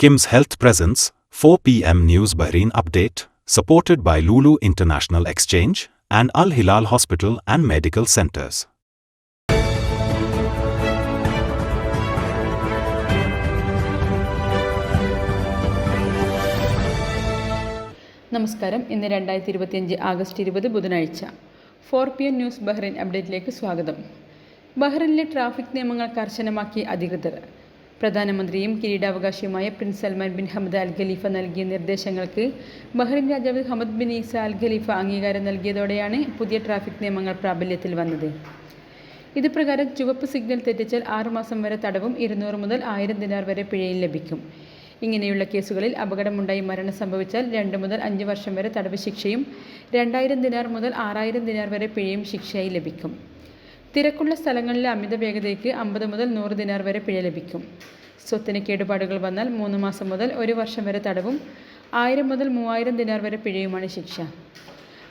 Kim's Health Presence, 4 p.m. News Bahrain Update, supported by Lulu International Exchange and Al Hilal Hospital and Medical Centers. നമസ്കാരം ഇന്ന് രണ്ടായിരത്തി ഇരുപത്തിയഞ്ച് August ഇരുപത് ബുധനാഴ്ച four P M news Bahrain അപ്ഡേറ്റിലേക്ക് സ്വാഗതം ബഹ്റൈനിലെ traffic നിയമങ്ങൾ കർശനമാക്കി അധികൃതർ പ്രധാനമന്ത്രിയും കിരീടാവകാശിയുമായ prince Salman bin Hamad Al Khalifa നൽകിയ നിർദ്ദേശങ്ങൾക്ക് ബഹ്റിൻ രാജാവ് Hamad bin Isa Al Khalifa അംഗീകാരം നൽകിയതോടെയാണ് പുതിയ ട്രാഫിക് നിയമങ്ങൾ പ്രാബല്യത്തിൽ വന്നത്. ഇതുപ്രകാരം ചുവപ്പ് സിഗ്നൽ തെറ്റിച്ചാൽ ആറുമാസം വരെ തടവും ഇരുന്നൂറ് മുതൽ ആയിരം ദിനാർ വരെ പിഴയും ലഭിക്കും. ഇങ്ങനെയുള്ള കേസുകളിൽ അപകടമുണ്ടായി മരണം സംഭവിച്ചാൽ രണ്ട് മുതൽ അഞ്ച് വർഷം വരെ തടവ് ശിക്ഷയും രണ്ടായിരം ദിനാർ മുതൽ ആറായിരം ദിനാർ വരെ പിഴയും ശിക്ഷയായി ലഭിക്കും. തിരക്കുള്ള സ്ഥലങ്ങളിലെ അമിത വേഗതയ്ക്ക് അമ്പത് മുതൽ നൂറ് ദിനാർ വരെ പിഴ ലഭിക്കും. സ്വത്തിന് കേടുപാടുകൾ വന്നാൽ മൂന്ന് മാസം മുതൽ ഒരു വർഷം വരെ തടവും. ആയിരം മുതൽ മൂവായിരം ദിനാർ വരെ പിഴയുമാണ് ശിക്ഷ.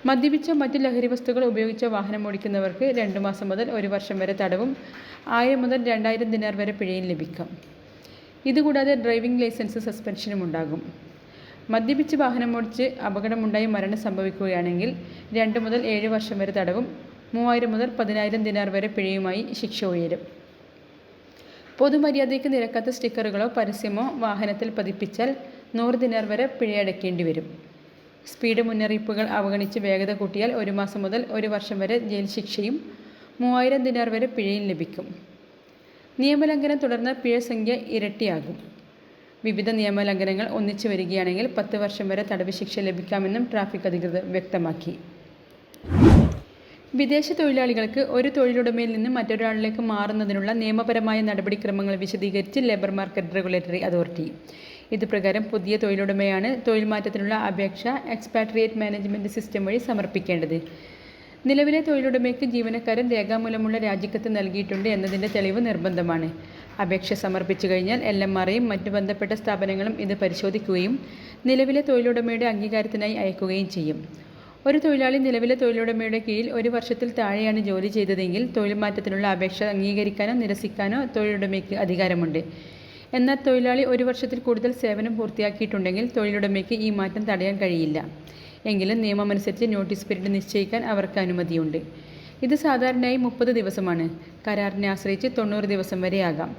മദ്യപിച്ച മറ്റ് ലഹരി വസ്തുക്കൾ ഉപയോഗിച്ച വാഹനം ഓടിക്കുന്നവർക്ക് രണ്ട് മാസം മുതൽ ഒരു വർഷം വരെ തടവും. ആയിരം മുതൽ രണ്ടായിരം ദിനാർ വരെ പിഴയും ലഭിക്കും. ഇതുകൂടാതെ ഡ്രൈവിംഗ് ലൈസൻസ് സസ്പെൻഷനും ഉണ്ടാകും. മദ്യപിച്ച് വാഹനം ഓടിച്ച് അപകടമുണ്ടായി മരണം സംഭവിക്കുകയാണെങ്കിൽ രണ്ട് മുതൽ ഏഴ് വർഷം വരെ തടവും. മൂവായിരം മുതൽ പതിനായിരം ദിനാർ വരെ പിഴയുമായി ശിക്ഷ ഉയരും. പൊതുമര്യാദയ്ക്ക് നിരക്കാത്ത സ്റ്റിക്കറുകളോ പരസ്യമോ വാഹനത്തിൽ പതിപ്പിച്ചാൽ നൂറ് ദിനാർ വരെ പിഴയടക്കേണ്ടി വരും. സ്പീഡ് മുന്നറിയിപ്പുകൾ അവഗണിച്ച് വേഗത കൂട്ടിയാൽ ഒരു മാസം മുതൽ ഒരു വർഷം വരെ ജയിൽ ശിക്ഷയും മൂവായിരം ദിനാർ വരെ പിഴയും ലഭിക്കും. നിയമലംഘനം തുടർന്ന് പിഴ സംഖ്യ ഇരട്ടിയാകും. വിവിധ നിയമലംഘനങ്ങൾ ഒന്നിച്ചു വരികയാണെങ്കിൽ പത്ത് വർഷം വരെ തടവ് ശിക്ഷ ലഭിക്കാമെന്നും ട്രാഫിക് അധികൃതർ വ്യക്തമാക്കി. വിദേശ തൊഴിലാളികൾക്ക് ഒരു തൊഴിലുടമയിൽ നിന്ന് മറ്റൊരാളിലേക്ക് മാറുന്നതിനുള്ള നിയമപരമായ നടപടിക്രമങ്ങൾ വിശദീകരിച്ച് ലേബർ മാർക്കറ്റ് റെഗുലേറ്ററി അതോറിറ്റി ഇത് പ്രകാരം പുതിയ തൊഴിലുടമയാണ് തൊഴിൽ മാറ്റത്തിനുള്ള അപേക്ഷ എക്സ്പാട്രിയേറ്റ് മാനേജ്മെന്റ് സിസ്റ്റം വഴി സമർപ്പിക്കേണ്ടത്. നിലവിലെ തൊഴിലുടമയ്ക്ക് ജീവനക്കാരൻ രേഖാമൂലമുള്ള രാജിക്കത്ത് നൽകിയിട്ടുണ്ട് എന്നതിന്റെ തെളിവ് നിർബന്ധമാണ്. അപേക്ഷ സമർപ്പിച്ചു കഴിഞ്ഞാൽ എൽ എം ആറേയും മറ്റു ബന്ധപ്പെട്ട സ്ഥാപനങ്ങളും ഇത് പരിശോധിക്കുകയും നിലവിലെ തൊഴിലുടമയുടെ അംഗീകാരത്തിനായി അയക്കുകയും ചെയ്യും. ഒരു തൊഴിലാളി നിലവിലെ തൊഴിലുടമയുടെ കീഴിൽ ഒരു വർഷത്തിൽ താഴെയാണ് ജോലി ചെയ്തതെങ്കിൽ തൊഴിൽ മാറ്റത്തിനുള്ള അപേക്ഷ അംഗീകരിക്കാനോ നിരസിക്കാനോ തൊഴിലുടമയ്ക്ക് അധികാരമുണ്ട്. എന്നാൽ തൊഴിലാളി ഒരു വർഷത്തിൽ കൂടുതൽ സേവനം പൂർത്തിയാക്കിയിട്ടുണ്ടെങ്കിൽ തൊഴിലുടമയ്ക്ക് ഈ മാറ്റം തടയാൻ കഴിയില്ല. എങ്കിലും നിയമമനുസരിച്ച് നോട്ടീസ് പീരീഡ് നിശ്ചയിക്കാൻ അവർക്ക് അനുമതിയുണ്ട്. ഇത് സാധാരണയായി മുപ്പത് ദിവസമാണ്. കരാറിനെ ആശ്രയിച്ച് തൊണ്ണൂറ് ദിവസം വരെയാകാം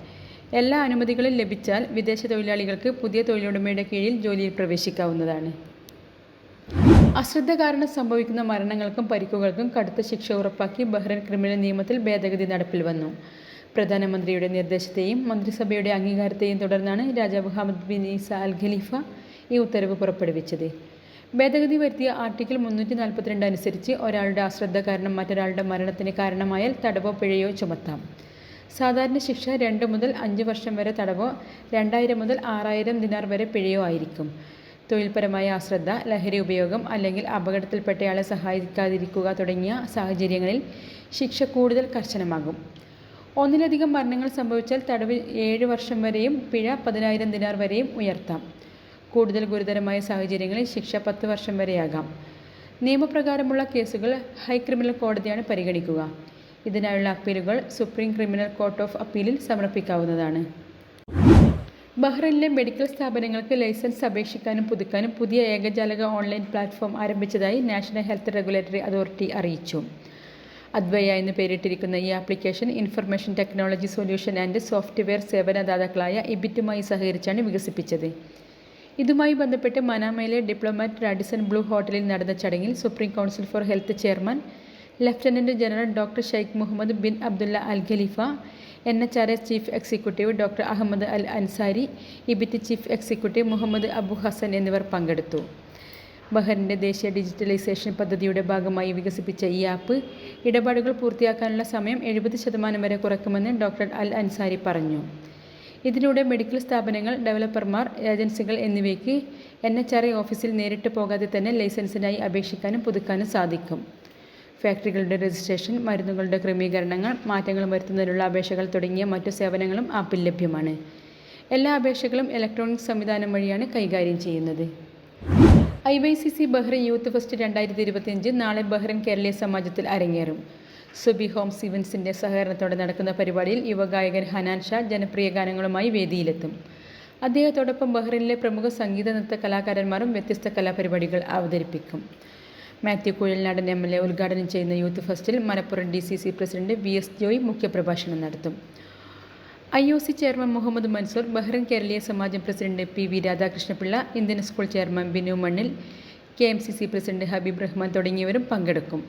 എല്ലാ അനുമതികളും ലഭിച്ചാൽ വിദേശ തൊഴിലാളികൾക്ക് പുതിയ തൊഴിലുടമയുടെ കീഴിൽ ജോലിയിൽ പ്രവേശിക്കാവുന്നതാണ്. അശ്രദ്ധ കാരണം സംഭവിക്കുന്ന മരണങ്ങൾക്കും പരിക്കുകൾക്കും കടുത്ത ശിക്ഷ ഉറപ്പാക്കി ബഹ്റൈൻ ക്രിമിനൽ നിയമത്തിൽ ഭേദഗതി നടപ്പിൽ വന്നു. പ്രധാനമന്ത്രിയുടെ നിർദ്ദേശത്തെയും മന്ത്രിസഭയുടെ അംഗീകാരത്തെയും തുടർന്നാണ് രാജാവ് Hamad bin Isa Al Khalifa ഈ ഉത്തരവ് പുറപ്പെടുവിച്ചത്. ഭേദഗതി വരുത്തിയ ആർട്ടിക്കിൾ മുന്നൂറ്റി നാൽപ്പത്തിരണ്ട് അനുസരിച്ച് ഒരാളുടെ അശ്രദ്ധ കാരണം മറ്റൊരാളുടെ മരണത്തിന് കാരണമായാൽ തടവോ പിഴയോ ചുമത്താം. സാധാരണ ശിക്ഷ രണ്ട് മുതൽ അഞ്ച് വർഷം വരെ തടവോ രണ്ടായിരം മുതൽ ആറായിരം ദിനാർ വരെ പിഴയോ ആയിരിക്കും. തൊഴിൽപരമായ അശ്രദ്ധ ലഹരി ഉപയോഗം അല്ലെങ്കിൽ അപകടത്തിൽപ്പെട്ടയാളെ സഹായിക്കാതിരിക്കുക തുടങ്ങിയ സാഹചര്യങ്ങളിൽ ശിക്ഷ കൂടുതൽ കർശനമാകും. ഒന്നിലധികം മരണങ്ങൾ സംഭവിച്ചാൽ തടവ് ഏഴ് വർഷം വരെയും പിഴ പതിനായിരം ദിനാർ വരെയും ഉയർത്താം. കൂടുതൽ ഗുരുതരമായ സാഹചര്യങ്ങളിൽ ശിക്ഷ പത്ത് വർഷം വരെയാകാം. നിയമപ്രകാരമുള്ള കേസുകൾ ഹൈ ക്രിമിനൽ കോടതിയാണ് പരിഗണിക്കുക. ഇതിനായുള്ള അപ്പീലുകൾ സുപ്രീം ക്രിമിനൽ കോർട്ട് ഓഫ് അപ്പീലിൽ സമർപ്പിക്കാവുന്നതാണ്. ബഹ്റൈനിലെ മെഡിക്കൽ സ്ഥാപനങ്ങൾക്ക് ലൈസൻസ് അപേക്ഷിക്കാനും പുതുക്കാനും പുതിയ ഏകജാലക ഓൺലൈൻ പ്ലാറ്റ്ഫോം ആരംഭിച്ചതായി നാഷണൽ ഹെൽത്ത് റെഗുലേറ്ററി അതോറിറ്റി അറിയിച്ചു. അദ്വയ എന്ന് പേരിട്ടിരിക്കുന്ന ഈ application information technology solution and software സേവനദാതാക്കളായ ഇബിറ്റുമായി സഹകരിച്ചാണ് വികസിപ്പിച്ചത്. ഇതുമായി ബന്ധപ്പെട്ട് മനാമയിലെ ഡിപ്ലോമാറ്റ് റാഡിസൺ ബ്ലൂ ഹോട്ടലിൽ നടന്ന ചടങ്ങിൽ supreme council for health chairman lieutenant general doctor Sheikh Mohammed bin Abdulla Al Khalifa N H R S chief executive doctor Ahmed Al Ansari ഇബിറ്റ് chief executive Mohammed Abu Hasan എന്നിവർ പങ്കെടുത്തു. ബഹറിന്റെ ദേശീയ digitalisation പദ്ധതിയുടെ ഭാഗമായി വികസിപ്പിച്ച ഈ ആപ്പ് ഇടപാടുകൾ പൂർത്തിയാക്കാനുള്ള സമയം എഴുപത് ശതമാനം വരെ കുറയ്ക്കുമെന്ന് ഡോക്ടർ അൽ അൻസാരി പറഞ്ഞു. ഇതിലൂടെ മെഡിക്കൽ സ്ഥാപനങ്ങൾ ഡെവലപ്പർമാർ ഏജൻസികൾ എന്നിവയ്ക്ക് എൻ എച്ച് ആർ ഐ ഓഫീസിൽ നേരിട്ട് പോകാതെ തന്നെ ലൈസൻസിനായി അപേക്ഷിക്കാനും പുതുക്കാനും സാധിക്കും. ഫാക്ടറികളുടെ രജിസ്ട്രേഷൻ മരുന്നുകളുടെ ക്രമീകരണങ്ങൾ മാറ്റങ്ങൾ വരുത്തുന്നതിനുള്ള അപേക്ഷകൾ തുടങ്ങിയ മറ്റു സേവനങ്ങളും ആപ്പിൽ ലഭ്യമാണ്. എല്ലാ അപേക്ഷകളും ഇലക്ട്രോണിക് സംവിധാനം വഴിയാണ് കൈകാര്യം ചെയ്യുന്നത്. I Y C C Bahrain youth fest രണ്ടായിരത്തി ഇരുപത്തിയഞ്ച് നാളെ ബഹ്റൈൻ കേരളീയ സമാജത്തിൽ അരങ്ങേറും. സുബി ഹോം സിവൻസിന്റെ സഹകരണത്തോടെ നടക്കുന്ന പരിപാടിയിൽ യുവഗായകൻ ഹനാൻ ഷാ ജനപ്രിയ ഗാനങ്ങളുമായി വേദിയിലെത്തും. അദ്ദേഹത്തോടൊപ്പം ബഹ്റിനിലെ പ്രമുഖ സംഗീത നൃത്ത കലാകാരന്മാരും വ്യത്യസ്ത കലാപരിപാടികൾ അവതരിപ്പിക്കും. Mathew Kuzhalnadan M L A ഉദ്ഘാടനം ചെയ്യുന്ന youth ഫെസ്റ്റിൽ Malappuram D C C president V S Joy മുഖ്യപ്രഭാഷണം നടത്തും. I O C chairman Mohammed Mansoor Bahrain Keraleeya Samajam president P V Radhakrishnapillai Indian school chairman Binu Mannil K M C C president Habeeb Rahman തുടങ്ങിയവരും പങ്കെടുക്കും.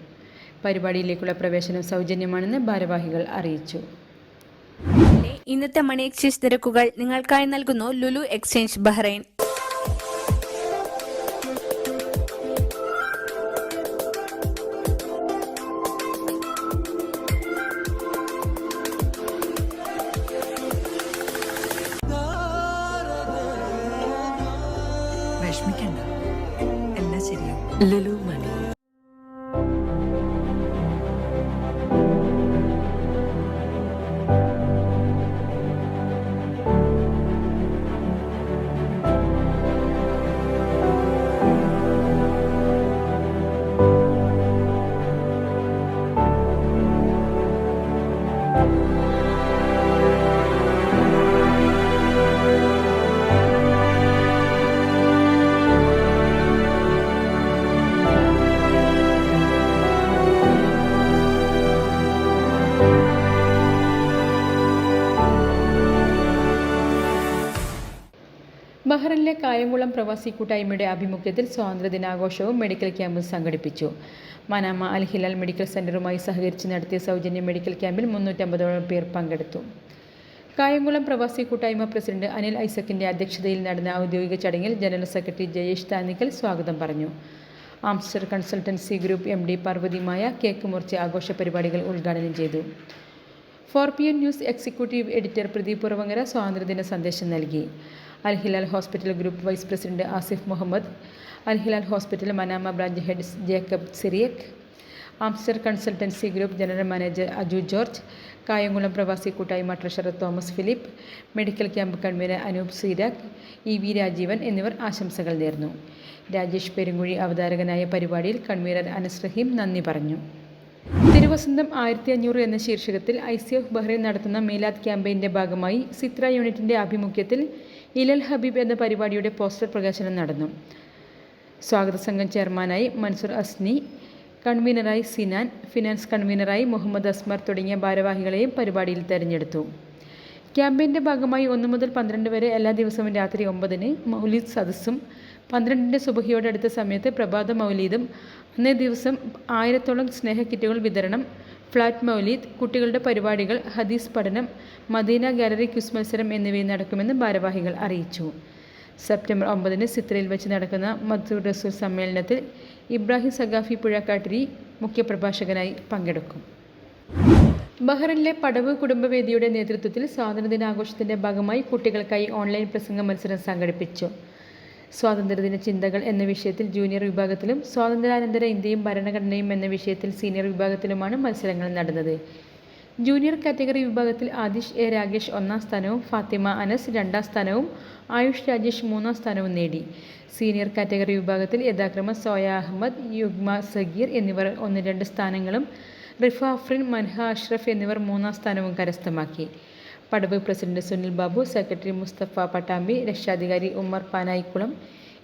പരിപാടിയിലേക്കുള്ള പ്രവേശനം സൗജന്യമാണെന്ന് ഭാരവാഹികൾ അറിയിച്ചു. ഇന്നത്തെ money exchange നിരക്കുകൾ നിങ്ങൾക്കായി നൽകുന്നു Lulu exchange Bahrain. Le Kayamkulam പ്രവാസി കൂട്ടായ്മയുടെ ആഭിമുഖ്യത്തിൽ സ്വാതന്ത്ര്യദിനാഘോഷവും മെഡിക്കൽ ക്യാമ്പും സംഘടിപ്പിച്ചു. മനാമ അൽ ഹിലാൽ മെഡിക്കൽ സെന്ററുമായി സഹകരിച്ച് നടത്തിയ സൗജന്യ മെഡിക്കൽ ക്യാമ്പിൽ മുന്നൂറ്റമ്പതോളം പേർ പങ്കെടുത്തു. കായംകുളം പ്രവാസി കൂട്ടായ്മ പ്രസിഡന്റ് അനിൽ ഐസക്കിന്റെ അധ്യക്ഷതയിൽ നടന്ന ഔദ്യോഗിക ചടങ്ങിൽ ജനറൽ സെക്രട്ടറി ജയേഷ് താനിക്കൽ സ്വാഗതം പറഞ്ഞു. Amster consultancy group M D പാർവതിമായ cake മുറിച്ച് ആഘോഷ പരിപാടികൾ ഉദ്ഘാടനം ചെയ്തു. Four P N news executive editor Pradeep Puravankara സ്വാതന്ത്ര്യദിന സന്ദേശം നൽകി. Al Hilal hospital group vice president Asif Muhammad Al Hilal hospital Manama branch head Jacob Cyriac Amster consultancy group general manager Aju George Kayamkulam പ്രവാസി കൂട്ടായ്മ treasurer Thomas Philip medical camp convener Anoop Seerag E V Rajeevan എന്നിവർ ആശംസകൾ നേർന്നു. രാജേഷ് പെരുങ്കുഴി അവതാരകനായ പരിപാടിയിൽ convener Anas റഹീം നന്ദി പറഞ്ഞു. തിരുവസന്തം ആയിരത്തി അഞ്ഞൂറ് എന്ന ശീർഷകത്തിൽ ഐ സി എഫ് ബഹ്റൈൻ നടത്തുന്ന മീലാദ് ക്യാമ്പയിന്റെ ഭാഗമായി സിത്ര യൂണിറ്റിന്റെ ആഭിമുഖ്യത്തിൽ ഇലൽ ഹബീബ് എന്ന പരിപാടിയുടെ പോസ്റ്റർ പ്രകാശനം നടന്നു. സ്വാഗത സംഘം ചെയർമാനായി മൻസൂർ അസ്നി കൺവീനറായി സിനാൻ ഫിനാൻസ് കൺവീനറായി മുഹമ്മദ് അസ്മർ തുടങ്ങിയ ഭാരവാഹികളെയും പരിപാടിയിൽ തെരഞ്ഞെടുത്തു. ക്യാമ്പയിന്റെ ഭാഗമായി ഒന്ന് മുതൽ പന്ത്രണ്ട് വരെ എല്ലാ ദിവസവും രാത്രി ഒമ്പതിന് മൗലീദ് സദസ്സും പന്ത്രണ്ടിന്റെ സുബഹിയോടടുത്ത സമയത്ത് പ്രഭാത മൗലീദും അന്നേ ദിവസം ആയിരത്തോളം സ്നേഹ കിറ്റുകൾ വിതരണം ഫ്ലാറ്റ് മൗലീദ് കുട്ടികളുടെ പരിപാടികൾ ഹദീസ് പഠനം മദീന ഗാലറി ക്വിസ് മത്സരം എന്നിവയും നടക്കുമെന്ന് ഭാരവാഹികൾ അറിയിച്ചു. സെപ്റ്റംബർ ഒമ്പതിന് സിത്രയിൽ വെച്ച് നടക്കുന്ന മധുർ റസൂൽ സമ്മേളനത്തിൽ ഇബ്രാഹിം സഖാഫി പുഴക്കാട്ടിരി മുഖ്യപ്രഭാഷകനായി പങ്കെടുക്കും. ബഹ്റിനിലെ പടവ് കുടുംബവേദിയുടെ നേതൃത്വത്തിൽ സ്വാതന്ത്ര്യദിനാഘോഷത്തിന്റെ ഭാഗമായി കുട്ടികൾക്കായി ഓൺലൈൻ പ്രസംഗ മത്സരം സംഘടിപ്പിച്ചു. സ്വാതന്ത്ര്യദിന ചിന്തകൾ എന്ന വിഷയത്തിൽ ജൂനിയർ വിഭാഗത്തിലും സ്വാതന്ത്ര്യാനന്തര ഇന്ത്യയും ഭരണഘടനയും എന്ന വിഷയത്തിൽ സീനിയർ വിഭാഗത്തിലുമാണ് മത്സരങ്ങൾ നടന്നത്. ജൂനിയർ കാറ്റഗറി വിഭാഗത്തിൽ ആദിഷ് എ രാകേഷ് ഒന്നാം സ്ഥാനവും ഫാത്തിമ അനസ് രണ്ടാം സ്ഥാനവും ആയുഷ് രാജേഷ് മൂന്നാം സ്ഥാനവും നേടി. സീനിയർ കാറ്റഗറി വിഭാഗത്തിൽ യഥാക്രമം സോയ അഹമ്മദ് യുഗ്മ സഗീർ എന്നിവർ ഒന്ന് രണ്ട് സ്ഥാനങ്ങളും റിഫ അഫ്രിൻ മൻഹ അഷ്റഫ് എന്നിവർ മൂന്നാം സ്ഥാനവും കരസ്ഥമാക്കി. പടവ് പ്രസിഡന്റ് സുനിൽ ബാബു സെക്രട്ടറി മുസ്തഫ പട്ടാമ്പി രക്ഷാധികാരി ഉമ്മർ പാനായിക്കുളം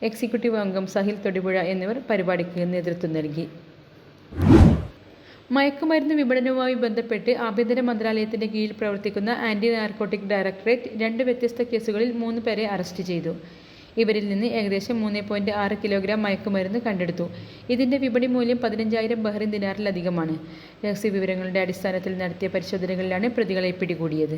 എക്സിക്യൂട്ടീവ് അംഗം സഹിൽ തൊടിപുഴ എന്നിവർ പരിപാടിക്ക് നേതൃത്വം നൽകി. മയക്കുമരുന്ന് വിപണനവുമായി ബന്ധപ്പെട്ട് ആഭ്യന്തര മന്ത്രാലയത്തിന്റെ കീഴിൽ പ്രവർത്തിക്കുന്ന ആന്റി നാർക്കോട്ടിക് ഡയറക്ടറേറ്റ് രണ്ട് വ്യത്യസ്ത കേസുകളിൽ മൂന്ന് പേരെ അറസ്റ്റ് ചെയ്തു. ഇവരിൽ നിന്ന് ഏകദേശം മൂന്ന് പോയിന്റ് ആറ് കിലോഗ്രാം മയക്കുമരുന്ന് കണ്ടെടുത്തു. ഇതിന്റെ വിപണി മൂല്യം പതിനഞ്ചായിരം ബഹ്റിൻ ദിനാറിലധികമാണ്. രഹസ്യ വിവരങ്ങളുടെ അടിസ്ഥാനത്തിൽ നടത്തിയ പരിശോധനകളിലാണ് പ്രതികളെ പിടികൂടിയത്.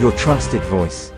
your trusted voice.